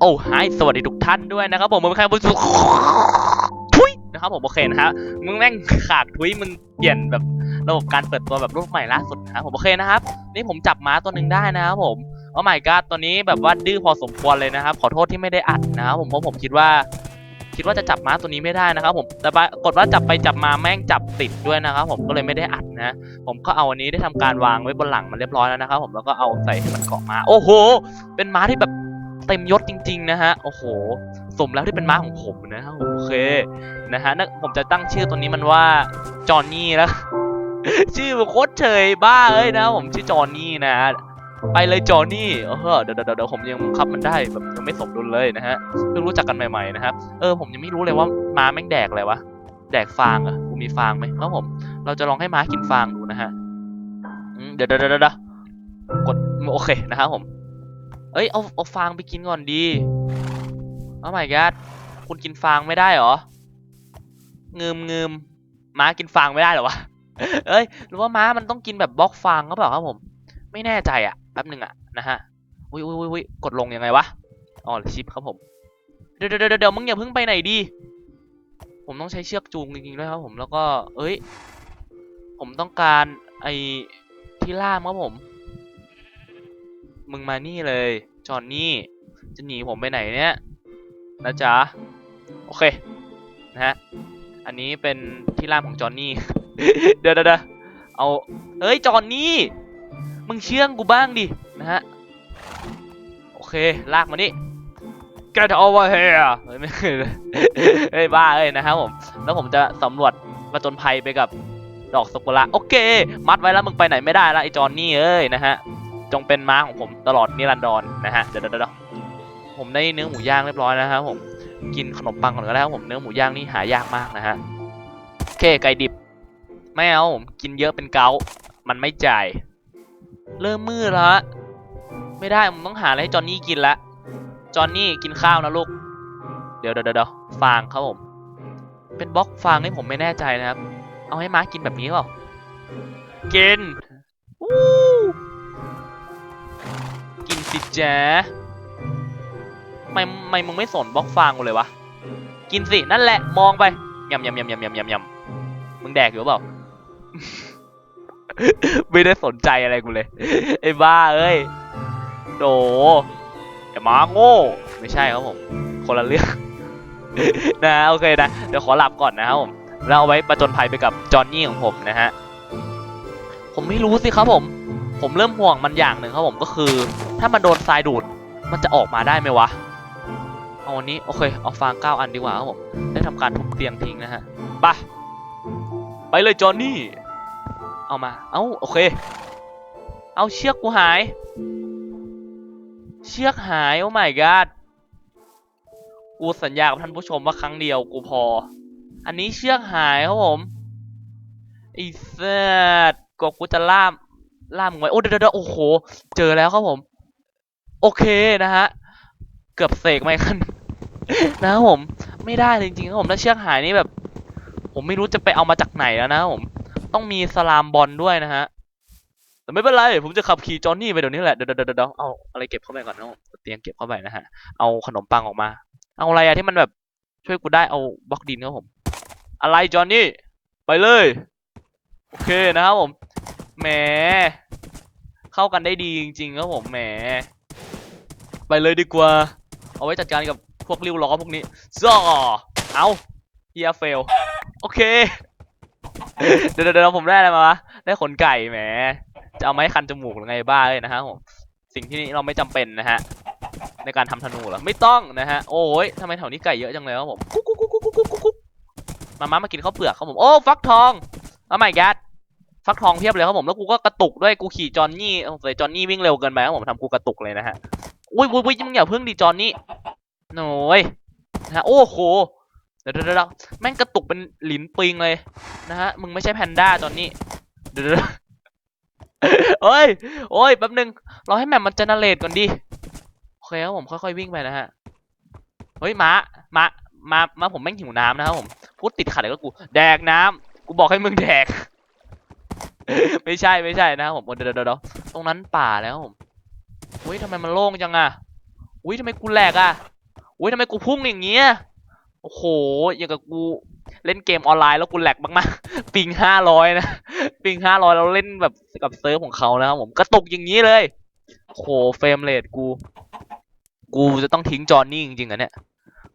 โอ้ไฮสวัสดีทุกท่านด้วยนะครับผมผมเป็นใครผมสุทุยนะครับผมโอเคนะฮะมึงแม่งขากทุยมึงเปลี่ยนแบบระบบการเปิดตัวแบบรูปใหม่ล่าสุดนะครับผมโอเคนะครับ นี่ผมจับม้าตัวหนึ่งได้นะครับผมโอ้ my god ตัวนี้แบบว่าดื้อพอสมควรเลยนะครับ ขอโทษที่ไม่ได้อัดนะครับผมเพราะผมคิดว่า คิดว่าจะจับม้าตัวนี้ไม่ได้นะครับ ผมแต่ปรากฏว่าจับไปจับมาแม่งจับติดด้วยนะครับ ผมก็เลยไม่ได้อัดนะ ผมก็เอาอันนี้ได้ทำการวางไว้บนหลังมันเรียบร้อยแล้วนะครับ ผมแล้วก็เอาใส่ให้มันเกาะมา โอ้โห เป็นม้าที่แบบ เต็มยศจริง ๆ นะฮะ โอ้โห สมแล้วที่เป็นม้าของผมนะครับโอเคนะฮะนั่นผมจะตั้งชื่อตัวนี้มันว่าจอห์นนี่แล้วชื่อมันโคตรเฉยบ้าเอ้ยนะ ผมชื่อจอห์นนี่นะฮะไปเลยจอห์นี่เออเดี๋ยวเดี๋ยวเดี๋ยวผมยังบับมันได้แบบยังไม่สมดุลเลยนะฮะเพิ่งรู้จักกันใหม่ๆนะครับเออผมยังไม่รู้เลยว่าม้าแม่งแดกอะไรวะแดกฟางอะกูมีฟางไหมครับผม เราจะลองให้ม้ากินฟางดูนะฮะเดี๋ยวเดี๋ยวเดี๋ยวเดี๋ยวกดโอเคนะครับผม เอ้ยเอาเอาฟางไปกินก่อนดีโอ้ my god คุณกินฟางไม่ได้หรองืมงืมม้ากินฟางไม่ได้หรอวะเอ้ยหรือว่าม้ามันต้องกินแบบบล็อกฟางก็เปล่าครับผม ไม่แน่ใจอะแป๊บหนึ่งอะนะฮะอุ้ยอุ้ยอุ้ยกดลงยังไงวะอ๋อชิปครับผมเดี๋ยวเดี๋ยวเดี๋ยวมึงอย่าเพิ่งไปไหนดิผมต้องใช้เชือกจูงจริงๆด้วยครับผมแล้วก็ เอ้ย ผมต้องการไอ้ที่ล่ามครับผม มึงมานี่เลย จอห์นนี่ จะหนีผมไปไหนเนี่ยนะจ๊ะ โอเค นะฮะ อันนี้เป็นที่ล่ามของจอห์นนี่ เดี๋ยวเดี๋ยวเอาเฮ้ย จอห์นนี่ มึงเชื่องกูบ้างดิ นะฮะ โอเค ลากมานี่ get over here เฮ้ยไม่เฮ้ยบ้าเอ้ยนะครับผม แล้วผมจะสำรวจประจนภัยไปกับดอกสกุระโอเค มัดไว้แล้วมึงไปไหนไม่ได้ละไอ้จอห์นนี่เอ้ยนะฮะ จงเป็นม้าของผมตลอดนิรันดรนะฮะเดี๋ยวเดี๋ยวเดี๋ยวผมได้เนื้อหมูย่างเรียบร้อยนะครับผมกินขนมปังก่อนก็ได้ครับผมเนื้อหมูย่างนี่หายากมากนะฮะโอเคไก่ดิบไม่เอาผมกินเยอะเป็นเกามันไม่จ่าย เริ่มมืดแล้ว ไม่ได้ผมต้องหาอะไรให้จอนนี่กินละจอนนี่กินข้าวนะลูกเดี๋ยวเดี๋ยวเดี๋ยวฟางครับผม เป็นบล็อกฟางนี่ผมไม่แน่ใจนะครับ เอาให้ม้ากินแบบนี้เปล่ากิน กินสิจ๊ะไม่ไม่มึงไม่สนบล็อกฟางกูเลยวะ กินสิ นั่นแหละ มองไปยำยำยำยำยำยำยำมึงแดกอยู่เปล่า ไม่ได้สนใจอะไรกูเลย ไอ้บ้าเอ้ยโดไอ้หมาโง่ ไม่ใช่ครับผม คนละเรื่อง นะโอเคนะ เดี๋ยวขอหลับก่อนนะครับผม แล้วเอาไว้ประจนภัยไปกับจอห์นนี่ของผมนะฮะ ผมไม่รู้สิครับผม ผมเริ่มห่วงมันอย่างหนึ่งครับผมก็คือ ถ้ามันโดนทรายดูดมันจะออกมาได้ไหมวะเอาวันนี้โอเคเอาฟางเก้าอันดีกว่าครับผมได้ทำการทุบเตียงทิ้งนะฮะไปไปเลยจอห์นนี่ เอามา เอ้าโอเค เอาเชือกกูหาย เชือกหายโอ้ my god กูสัญญากับท่านผู้ชมว่าครั้งเดียวกูพอ อันนี้เชือกหายครับผมไอ้เซดก็กูจะล่าม ล่ามึงไว้โอ้เดี๋ยวเดี๋ยวโอ้โห เจอแล้วครับผม โอเคนะฮะ เกือบเสกไม่คันนะครับผม ไม่ได้จริงๆครับผมถ้าเชือกหายนี่แบบ ผมไม่รู้จะไปเอามาจากไหนแล้วนะผม ต้องมีสลามบอลด้วยนะฮะแต่ไม่เป็นไร ผมจะขับขี่จอห์นนี่ไปเดี๋ยวนี้แหละเดี๋ยวเดี๋ยวเดี๋ยวเอาอะไรเก็บเข้าไปก่อนนะผมเอาเตียงเก็บเข้าไปนะฮะ เอาขนมปังออกมา เอาอะไรอะที่มันแบบช่วยกูได้เอาบล็อกดินครับผม อะไรจอห์นนี่ ไปเลย โอเคนะครับผม แหม เข้ากันได้ดีจริงๆครับผมแหม ไปเลยดีกว่า เอาไว้จัดการกับพวกริ้วล้อพวกนี้ซ่อเอาเฮียเฟล โอเค เดี๋ยวเดี๋ยวผมได้อะไรมาวะ ได้ขนไก่แหม จะเอาไม้คันจมูกหรือไงบ้าเลยนะฮะผม สิ่งที่เราไม่จำเป็นนะฮะ ในการทำธนูหรอ ไม่ต้องนะฮะ โอ้ยทำไมแถวนี้ไก่เยอะจังเลยครับผม กุ๊กกุ๊กกุ๊กกุ๊กกุ๊กกุ๊กมามามากินข้าวเปลือกครับผม โอ้ ฟักทองโอ้ my god ฟักทองเพียบเลยครับผมแล้วกูก็กระตุกด้วยกูขี่จอนนี่สงสัยจอนนี่วิ่งเร็วเกินไปครับผมทำกูกระตุกเลยนะฮะอุ้ยอุ้ยอุ้ยมึงอย่าเพิ่งดิจอนนี่โน้ยนะ โอ้โหเดี๋ยวเดี๋ยวแม่งกระตุกเป็นหลินปิงเลยนะฮะมึงไม่ใช่แพนด้าจอนนี่เดี๋ยวเดี๋ยวเดี๋ยวเฮ้ยโอ้ยแป๊บนึงรอให้แมปมันเจเนเรตก่อนดิโอเคครับผมค่อยๆวิ่งไปนะฮะเฮ้ยม้าม้าม้ามาผมแม่งหิวน้ำนะครับผมพูดติดขัดเลยก็กู แดกน้ำกูบอกให้มึงแดก ไม่ใช่ไม่ใช่นะครับผมเดี๋ยวเดี๋ยวเดี๋ยวตรงนั้นป่าแล้วผมอุ้ยทำไมมันโล่งจังอะอุ้ยทำไมกูแหลกอะอุ้ยทำไมกูพุ่งอย่างเงี้ยโอ้โหอย่างกับกูเล่นเกมออนไลน์แล้วกูแหลกมากๆปิงห้าร้อยนะปิงห้าร้อยเราเล่นแบบกับเซิร์ฟของเขานะครับผมกระตุกอย่างนี้เลยโอ้โหเฟรมเรทกู กูจะต้องทิ้งจอหนนี่จริงๆอะเนี่ย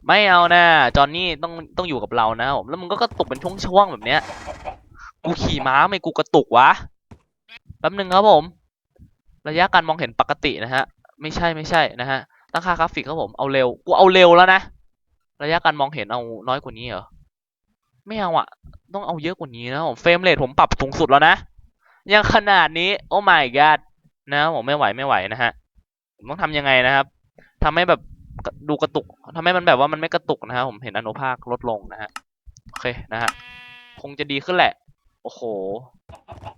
ไม่เอานะจอหนนี่ต้องต้องอยู่กับเรานะครับผมแล้วมันก็กระตุกเป็นช่วงๆแบบเนี้ย กูขี่ม้าไม่กูกระตุกวะแป๊บหนึ่งครับผม ระยะการมองเห็นปกตินะฮะ ไม่ใช่ไม่ใช่นะฮะตั้งค่ากราฟิกครับผมเอาเร็วกูเอาเร็วแล้วนะระยะการมองเห็นเอาน้อยกว่านี้เหรอไม่เอาอะต้องเอาเยอะกว่านี้นะผมเฟรมเรทผมปรับสูงสุดแล้วนะยังขนาดนี้โอ้ my god นะผมไม่ไหวไม่ไหวนะฮะผมต้องทำยังไงนะครับทำให้แบบดูกระตุกทำให้มันแบบว่ามันไม่กระตุกนะครับผมเห็นอนุภาคลดลงนะฮะโอเคนะฮะคงจะดีขึ้นแหละ โอ้โห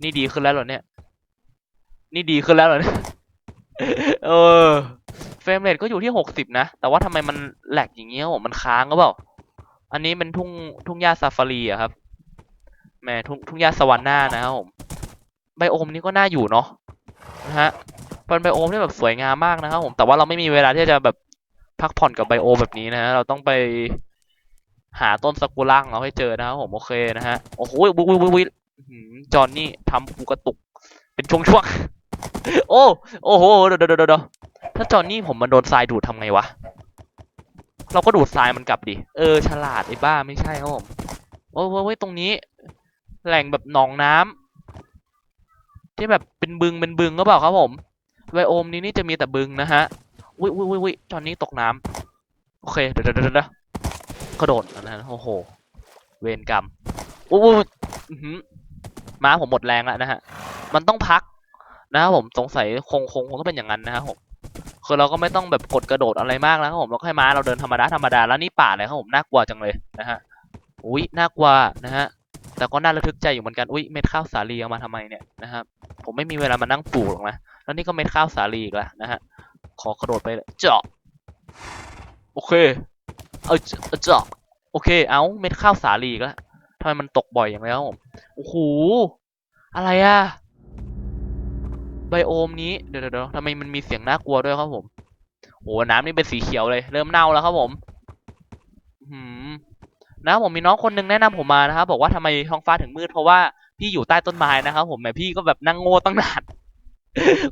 นี่ดีขึ้นแล้วเหรอเนี่ย นี่ดีขึ้นแล้วเหรอเนี่ย เออ เฟรมเรทก็อยู่ที่หกสิบนะ แต่ว่าทำไมมันแหลกอย่างเงี้ยผมมันค้างก็เปล่า อันนี้เป็นทุ่งทุ่งหญ้าซาฟารีอะครับ แหมทุ่งทุ่งหญ้าสวรรค์หน้านะครับผม ไบโอมนี้ก็น่าอยู่เนาะ นะฮะเป็นไบโอมที่แบบสวยงามมากนะครับผม แต่ว่าเราไม่มีเวลาที่จะแบบพักผ่อนกับไบโอมแบบนี้นะฮะ เราต้องไป หาต้นซากุระของเราให้เจอนะครับผมโอเคนะฮะโอ้โหวิววิววิววิวอื้อหือจอห์นนี่ทำกูกระตุก เป็นช่วงๆโอ้โอ้โหเดี๋ยวเดี๋ยวเดี๋ยวถ้าจอห์นนี่ผมมันโดนทรายดูดทำไงวะเราก็ดูดทรายมันกลับดิเออฉลาดไอ้บ้าไม่ใช่ครับผมโอ้ยโอ้ยโอ้ยตรงนี้ แหล่งแบบหนองน้ำที่แบบเป็นบึงเป็นบึงก็เปล่าครับผมไบโอมนี้นี่จะมีแต่บึงนะฮะอุ้ยอุ้ยอุ้ยอุ้ยจอนนี้ตกน้ำโอเคเดี๋ยวเดี๋ยวเดี๋ยวเดี๋ยว กระโดดนะฮะโอ้โห เวรกรรมอุ้ยอุ้ยอื้อหือม้าผมหมดแรงแล้วนะฮะ มันต้องพักนะครับผมสงสัยคงคงคงต้องเป็นอย่างนั้นนะครับผมคือเราก็ไม่ต้องแบบกดกระโดดอะไรมากแล้วครับผมเราให้ม้าเราเดินธรรมดาธรรมดาแล้วนี่ป่าเลยครับผมน่ากลัวจังเลยนะฮะอุ้ยน่ากลัวนะฮะแต่ก็น่าระทึกใจอยู่เหมือนกันอุ้ยเม็ดข้าวสาลีเอามาทำไมเนี่ยนะครับผมไม่มีเวลามานั่งปลูกหรอกนะแล้วนี่ก็เม็ดข้าวสาลีอีกแล้วนะฮะขอกระโดดไปเลยเจาะโอเค เอาเจาะโอเค เอาเม็ดข้าวสาลีอีกแล้วทำไมมันตกบ่อยอย่างนี้ครับผมโอ้โหอะไรอะไบโอมนี้เดี๋ยวเดี๋ยวทำไมมันมีเสียงน่ากลัวด้วยครับผมโอ้น้ำนี่เป็นสีเขียวเลย เริ่มเน่าแล้วครับผมอืมนะผมมีน้องคนหนึงแนะนำผมมานะครับบอกว่าทำไมท้องฟ้าถึงมืดเพราะว่าพี่อยู่ใต้ต้นไม้นะครับผมแหมพี่ก็แบบนั่งโง่ตั้งนาน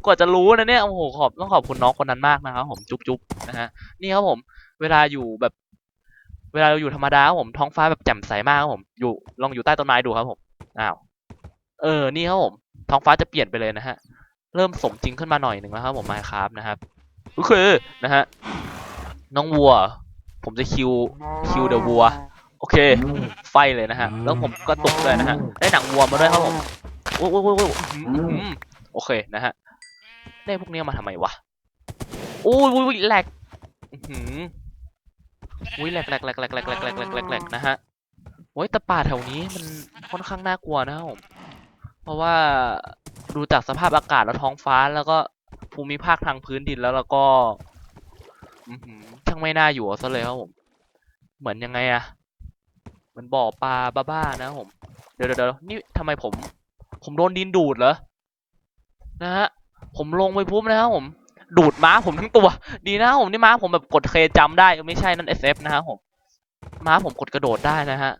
กว่าจะรู้นะเนี่ยโอ้โหขอบต้องขอบคุณน้องคนนั้นมากนะครับผมจุ๊บจุ๊บนะฮะนี่ครับผม เวลาอยู่แบบ เวลาเราอยู่ธรรมดาครับผมท้องฟ้าแบบแจ่มใสมากครับผม อยู่ลองอยู่ใต้ต้นไม้ดูครับผมอ้าวเออนี่ครับผม ท้องฟ้าจะเปลี่ยนไปเลยนะฮะ เริ่มสมจริงขึ้นมาหน่อยหนึ่งแล้วครับผมมาครับนะครับก็คือนะฮะน้องวัว ผมจะคิวคิวเดอะวัวโอเค ไฟเลยนะฮะ แล้วผมก็ตกเลยนะฮะ ได้หนังวัวมาด้วยครับผมโอ้ยโอ้ยโอ้ยโอ้ยอื้อหือโอเคนะฮะ ได้พวกนี้มาทำไมวะโอ้ยโอ้ยโอ้ยแหลก อุ้ยแหลกแหลกแหลกแหลกแหลกแหลกแหลกแหลกแหลกแหลกนะฮะโอ้ยแต่ป่าแถวนี้มันค่อนข้างน่ากลัวนะครับผมเพราะว่าดูจากสภาพอากาศแล้วท้องฟ้าแล้วก็ภูมิภาคทางพื้นดินแล้วแล้วก็ช่างไม่น่าอยู่ซะเลยครับผม เหมือนยังไงอะเหมือนบ่อปลาบ้าๆนะผม เดี๋ยวเดี๋ยวเดี๋ยวนี่ทำไมผม ผมโดนดินดูดเหรอ นะฮะ ผมลงไปปุ๊บนะครับผม ดูดม้าผมทั้งตัว ดีนะผมนี่ม้าผมแบบกดเคจำได้ไม่ใช่นั่น SF นะครับผมม้าผมกดกระโดดได้นะฮะ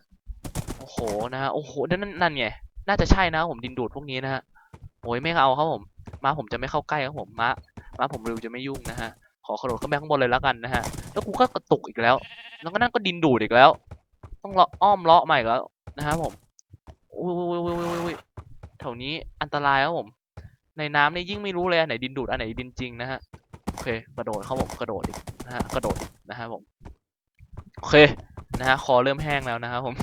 โอ้โหนะฮะโอ้โหนั่นนั่นนั่นไงน่าจะใช่นะผมดินดูดพวกนี้นะฮะโอ้ยไม่เอาครับผมม้าผมจะไม่เข้าใกล้ครับผมม้าม้าผมริวจะไม่ยุ่งนะฮะขอกระโดดขึ้นไปข้างบนเลยแล้วกันนะฮะแล้วกูก็กระตุกอีกแล้ว แล้วก็นั่นก็ดินดูดอีกแล้ว ต้องเลาะอ้อมเลาะใหม่แล้วนะครับผมอุ้ยอุ้ยอุ้ยอุ้ยอุ้ยอุ้ยแถวนี้อันตรายครับผม ในน้ำนี่ยิ่งไม่รู้เลยอันไหนดินดูดอันไหนดินจริงนะฮะโอเคกระโดดครับผมกระโดดอีกนะฮะกระโดดนะฮะผมโอเคนะฮะคอเริ่มแห้งแล้วนะครับผม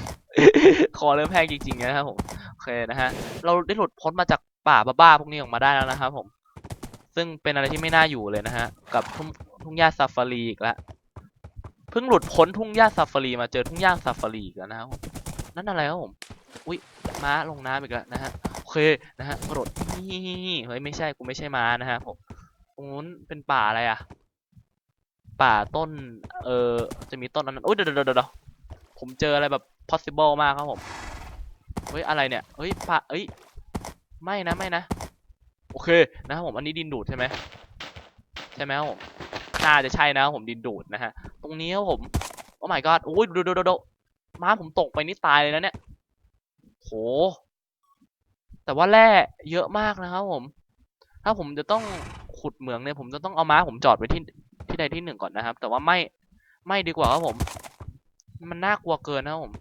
คอเริ่มแห้งจริงๆนะครับผมโอเคนะฮะเราได้หลุดพ้นมาจากป่าบ้าๆพวกนี้ออกมาได้แล้วนะครับผม ซึ่งเป็นอะไรที่ไม่น่าอยู่เลยนะฮะ กับทุ่งทุ่งหญ้าซาฟารีอีกแล้วเพิ่งหลุดพ้นทุ่งหญ้าซาฟารีมาเจอทุ่งหญ้าซาฟารีอีกแล้วนะครับนั่นอะไรครับผม อุ้ยม้าลงน้ำอีกแล้วนะฮะ เคนะฮะกระโดดนี่เฮ้ยไม่ใช่กูไม่ใช่ม้านะฮะผมตรงนู้นเป็นป่าอะไรอะ ป่าต้น เออจะมีต้นอันนั้นอุ้ยเดี๋ยวเดี๋ยวเดี๋ยวเดี๋ยวผมเจออะไรแบบ possible มากครับผมเฮ้ยอะไรเนี่ยเฮ้ยป่าเอ้ยไม่นะไม่นะ โอเคนะครับผมอันนี้ดินดูดใช่ไหมใช่ไหมครับผมน่าจะใช่นะครับผมดินดูดนะฮะตรงนี้ครับผมโอ้ my god โอ้ยดูดูดูดูม้าผมตกไปนี่ตายเลยนะเนี่ยโห แต่ว่าแร่เยอะมากนะครับผม ถ้าผมจะต้องขุดเหมืองเนี่ยผมจะต้องเอาม้าผมจอดไว้ที่ที่ใดที่หนึ่งก่อนนะครับ แต่ว่าไม่ไม่ดีกว่าครับผม มันน่ากลัวเกินนะครับผม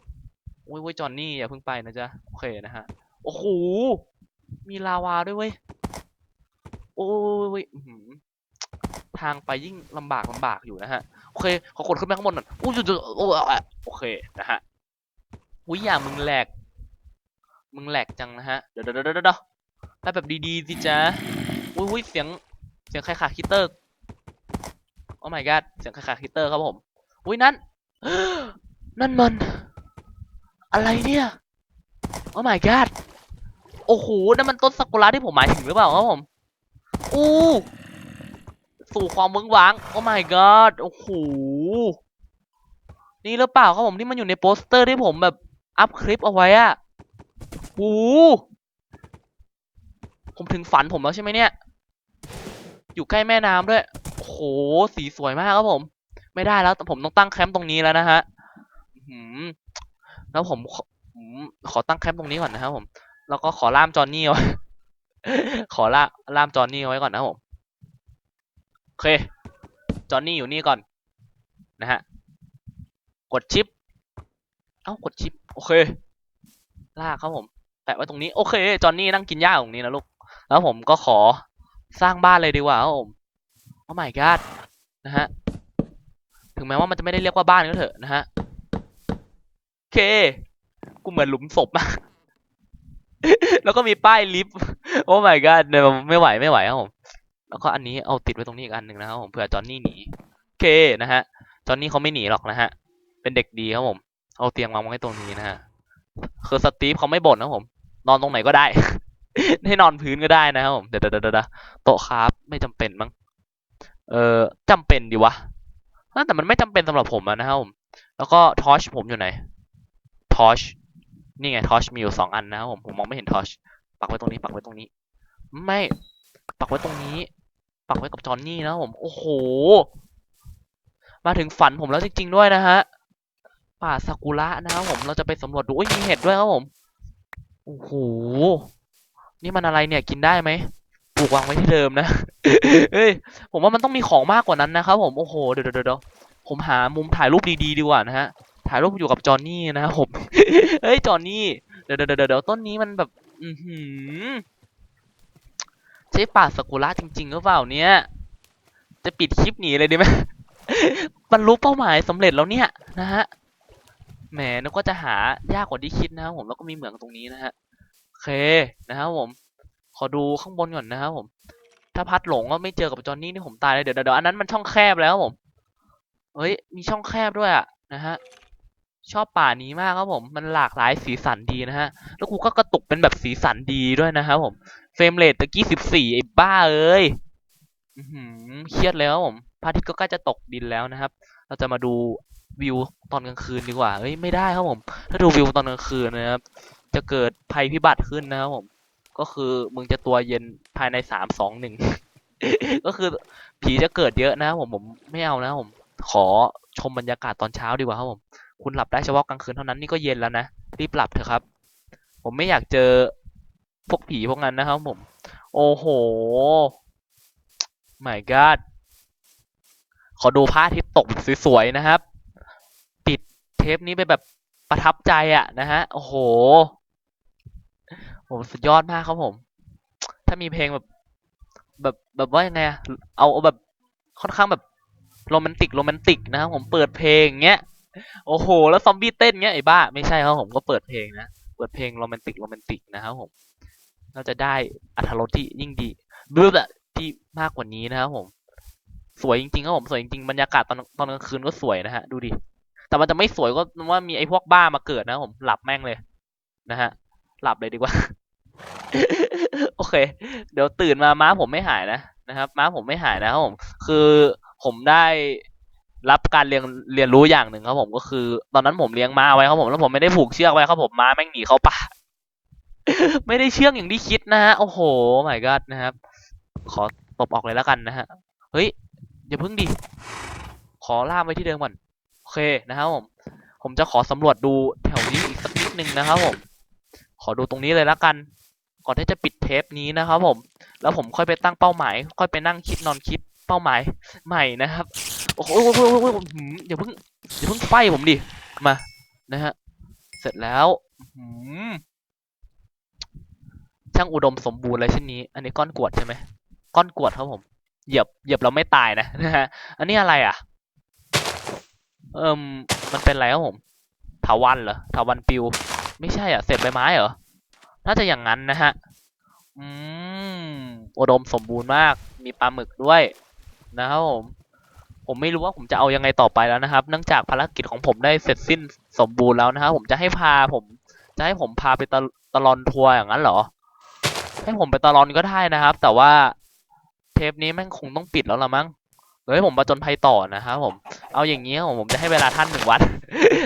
โอ้ยโอ้ยจอนนี่อย่าเพิ่งไปนะจ๊ะโอเคนะฮะโอ้โหมีลาวาด้วยเว้ยโอ้ยทางไปยิ่งลำบากลำบากอยู่นะฮะโอเคขอกดขึ้นไปข้างบนหน่อยอู้ยโอ้ยโอเคนะฮะอุ้ยอย่ามึงแหลก มึงแหลกจังนะฮะเดี๋ยวเดี๋ยวเดี๋ยวเดี๋ยวได้แบบดีๆสิจ๊ะอุ้ยเสียง เสียงใครขาคิตเตอร์ โอ้ my god เสียงใครขาคิตเตอร์ครับผม อุ้ยนั่น นั่นมัน อะไรเนี่ย โอ้ my god โอ้โห นั่นมันต้นซากุระที่ผมหมายถึงหรือเปล่าครับผม อู้ สู่ความเมืองว้าง โอ้ my god โอ้โห นี่หรือเปล่าครับผมที่มันอยู่ในโปสเตอร์ที่ผมแบบอัพคลิปเอาไว้อะ โอ้ผมถึงฝันผมแล้วใช่ไหมเนี่ย อยู่ใกล้แม่น้ำด้วยโอ้โห สีสวยมากครับผม ไม่ได้แล้วแต่ผมต้องตั้งแคมป์ตรงนี้แล้วนะฮะแล้วผมขอขอตั้งแคมป์ตรงนี้ก่อนนะครับผม แล้วก็ขอล่ามจอนนี่ไว้ขอล่าล่ามจอนนี่ไว้ก่อนนะผม โอเค จอนนี่อยู่นี่ก่อน นะฮะ กดชิป เอ้ากดชิป โอเค ลากครับผม แปะไว้ตรงนี้โอเคจอนนี่นั่งกินหญ้าตรงนี้นะลูก แล้วผมก็ขอสร้างบ้านเลยดีกว่าครับผมโอ้ my god นะฮะถึงแม้ว่ามันจะไม่ได้เรียกว่าบ้านก็เถอะนะฮะโอเค กูเหมือนหลุมศพมาก แล้วก็มีป้ายลิฟต์โอ้ my god เนี่ยไม่ไหวไม่ไหวครับผมแล้วก็อันนี้เอาติดไว้ตรงนี้อีกอันหนึ่งนะครับผมเผื่อจอนนี่หนีโอเคนะฮะจอนนี่เขาไม่หนีหรอกนะฮะเป็นเด็กดีครับผม เอาเตียงวางไว้ตรงนี้นะฮะคือสตีฟเขาไม่บ่นนะผม นอนตรงไหนก็ได้ ให้นอนพื้นก็ได้นะครับผมเดี๋ยวเดี๋ยวเดี๋ยวเดี๋ยวโต๊ะครับไม่จำเป็นมั้งเออจำเป็นดีวะแต่มันไม่จำเป็นสำหรับผมนะครับผมแล้วก็ทอชผมอยู่ไหนทอชนี่ไงทอชมีอยู่สองอันนะครับผมผมมองไม่เห็นทอชปักไว้ตรงนี้ ปักไว้ตรงนี้ ไม่ ปักไว้ตรงนี้ ปักไว้กับจอนนี่นะครับผมโอ้โหมาถึงฝันผมแล้วจริง ๆ ด้วยนะฮะป่าซากุระนะครับผมเราจะไปสำรวจดูอุ้ยมีเห็ดด้วยครับผม โอ้โห นี่มันอะไรเนี่ยกินได้ไหมปลูกวางไว้ที่เดิมนะ เฮ้ย ผมว่ามันต้องมีของมากกว่านั้นนะครับผม โอ้โห เดี๋ยวเดี๋ยวเดี๋ยวผมหามุมถ่ายรูปดีๆดีกว่านะฮะ ถ่ายรูปอยู่กับจอนนี่นะครับผม เฮ้ย จอนนี่ เดี๋ยวเดี๋ยวเดี๋ยวเดี๋ยวต้นนี้มันแบบ อือหือใช่ป่าซากุระจริงๆหรือเปล่าเนี่ย จะปิดคลิปหนีเลยดีไหมบรรลุเป้าหมายสำเร็จแล้วเนี่ยนะฮะ แหมนึกว่าจะหายากกว่าที่คิดนะครับผมแล้วก็มีเหมืองตรงนี้นะฮะโอเคนะครับผม ขอดูข้างบนก่อนนะครับผม ถ้าพัดหลงก็ไม่เจอกับจอห์นนี่นี่ผมตายเลยเดี๋ยวเดี๋ยวอันนั้นมันช่องแคบแล้วครับผมเฮ้ยมีช่องแคบด้วยอะนะฮะชอบป่านี้มากครับผม มันหลากหลายสีสันดีนะฮะ แล้วกูก็กระตุกเป็นแบบสีสันดีด้วยนะครับผม เฟรมเรทตะกี้สิบสี่ไอ้บ้าเอ้ยอืเครียดแล้วผม พระอาทิตย์ก็ใกล้จะตกดินแล้วนะครับ เราจะมาดู วิวตอนกลางคืนดีกว่า เฮ้ยไม่ได้ครับผม ถ้าดูวิวตอนกลางคืนนะครับ จะเกิดภัยพิบัติขึ้นนะครับผม ก็คือมึงจะตัวเย็นภายในสามสองหนึ่ง ก็คือผีจะเกิดเยอะนะครับผมผมไม่เอานะครับผม ขอชมบรรยากาศตอนเช้าดีกว่าครับผม คุณหลับได้เฉพาะกลางคืนเท่านั้นนี่ก็เย็นแล้วนะ รีบหลับเถอะครับ ผมไม่อยากเจอพวกผีพวกนั้นนะครับผม โอ้โห my god ขอดูพระอาทิตย์ตกสวยๆนะครับ เทปนี้ไปแบบประทับใจอะนะฮะ โอ้โหผมสุดยอดมากครับผม ถ้ามีเพลงแบบ แบบแบบว่ายังไงอะเอาเอาแบบค่อนข้างแบบโรแมนติกโรแมนติกนะครับผมเปิดเพลงเงี้ยโอ้โห แล้วซอมบี้เต้นเงี้ยไอ้บ้า ไม่ใช่ครับผมก็เปิดเพลงนะ เปิดเพลงโรแมนติกโรแมนติกนะครับผมเราจะได้อัธรสที่ยิ่งดีบื้แบบที่มากกว่านี้นะครับผม สวยจริงๆครับผมสวยจริงๆบรรยากาศตอนตอนกลางคืนก็สวยนะฮะ ดูดิ แต่มันจะไม่สวยก็ว่ามีไอ้พวกบ้ามาเกิดนะผมหลับแม่งเลย นะฮะ หลับเลยดีกว่า โอเค เดี๋ยวตื่นมาม้าผมไม่หายนะนะครับ ม้าผมไม่หายนะครับผม คือผมได้รับการเรียนเรียนรู้อย่างหนึ่งครับผมก็คือ ตอนนั้นผมเลี้ยงม้าไว้ครับผมแล้วผมไม่ได้ผูกเชือกไว้ครับผมม้าแม่งหนีเข้าป่าไม่ได้เชือกอย่างที่คิดนะฮะ โอ้โห my god นะครับ ขอตบออกเลยแล้วกันนะฮะ เฮ้ยอย่าเพิ่งดิ ขอล่ามไว้ที่เดิมก่อน เคนะครับผม ผมจะขอสำรวจดูแถวนี้อีกสักนิดนึงนะครับผม ขอดูตรงนี้เลยละกัน ก่อนที่จะปิดเทปนี้นะครับผม แล้วผมค่อยไปตั้งเป้าหมาย ค่อยไปนั่งคิดนอนคิดเป้าหมายใหม่นะครับ โอ้โหอย่าเพิ่งอย่าเพิ่งไฟผมดิ มา นะฮะ เสร็จแล้วช่างอุดมสมบูรณ์เลยเช่นนี้ อันนี้ก้อนกวดใช่ไหม ก้อนกวดครับผม เหยียบ เหยียบเราไม่ตายนะนะฮะ อันนี้อะไรอะ เอิมมันเป็นอะไรครับผมถาวันเหรอถาวันปิว ไม่ใช่อะเศษใบไม้เหรอ น่าจะอย่างนั้นนะฮะ อืมอุดมสมบูรณ์มาก มีปลาหมึกด้วย นะครับผม ผมไม่รู้ว่าผมจะเอายังไงต่อไปแล้วนะครับ เนื่องจากภารกิจของผมได้เสร็จสิ้นสมบูรณ์แล้วนะครับ ผมจะให้พาผม จะให้ผมพาไปตะตะลอนทัวร์อย่างนั้นเหรอ ให้ผมไปตะลอนก็ได้นะครับ แต่ว่าเทปนี้แม่งคงต้องปิดแล้วละมั้ง เดี๋ยวให้ผมมาจนภัยต่อนะครับผม เอาอย่างนี้ครับผมผมจะให้เวลาท่านหนึ่งวัน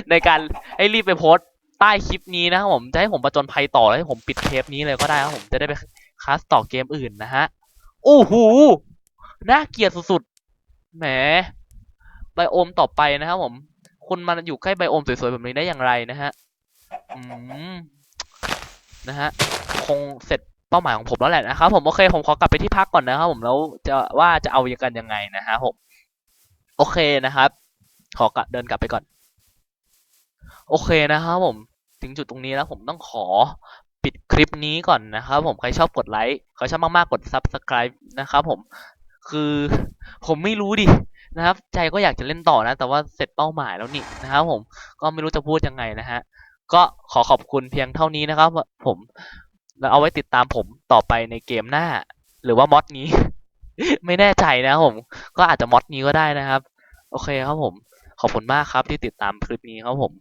ในการให้รีบไปโพสใต้คลิปนี้นะครับผมจะให้ผมประจนภัยต่อแล้วให้ผมปิดเทปนี้เลยก็ได้ครับผมจะได้ไปคาสต่อเกมอื่นนะฮะโอ้โหน่าเกลียดสุดๆแหมไบโอมต่อไปนะครับผมคุณมาอยู่ใกล้ไบโอมสวยๆแบบนี้ได้อย่างไรนะฮะอืมนะฮะคงเสร็จ เป้าหมายของผมแล้วแหละนะครับผมโอเคผมขอกลับไปที่พักก่อนนะครับผมแล้วจะว่าจะเอายังกันยังไงนะฮะผมโอเคนะครับ ขอกลับเดินกลับไปก่อน โอเคนะครับผมถึงจุดตรงนี้แล้วผมต้องขอปิดคลิปนี้ก่อนนะครับผมใครชอบกดไลค์ใครชอบมากๆกด subscribe นะครับผมคือผมไม่รู้ดินะครับ ใจก็อยากจะเล่นต่อนะ แต่ว่าเสร็จเป้าหมายแล้วนี่นะครับผมก็ไม่รู้จะพูดยังไงนะฮะก็ขอขอบคุณเพียงเท่านี้นะครับ ผม แล้วเอาไว้ติดตามผมต่อไปในเกมหน้า หรือว่ามอดนี้ ไม่แน่ใจนะผม ก็อาจจะมอดนี้ก็ได้นะครับ โอเคครับผม ขอบคุณมากครับที่ติดตามคลิปนี้ครับผม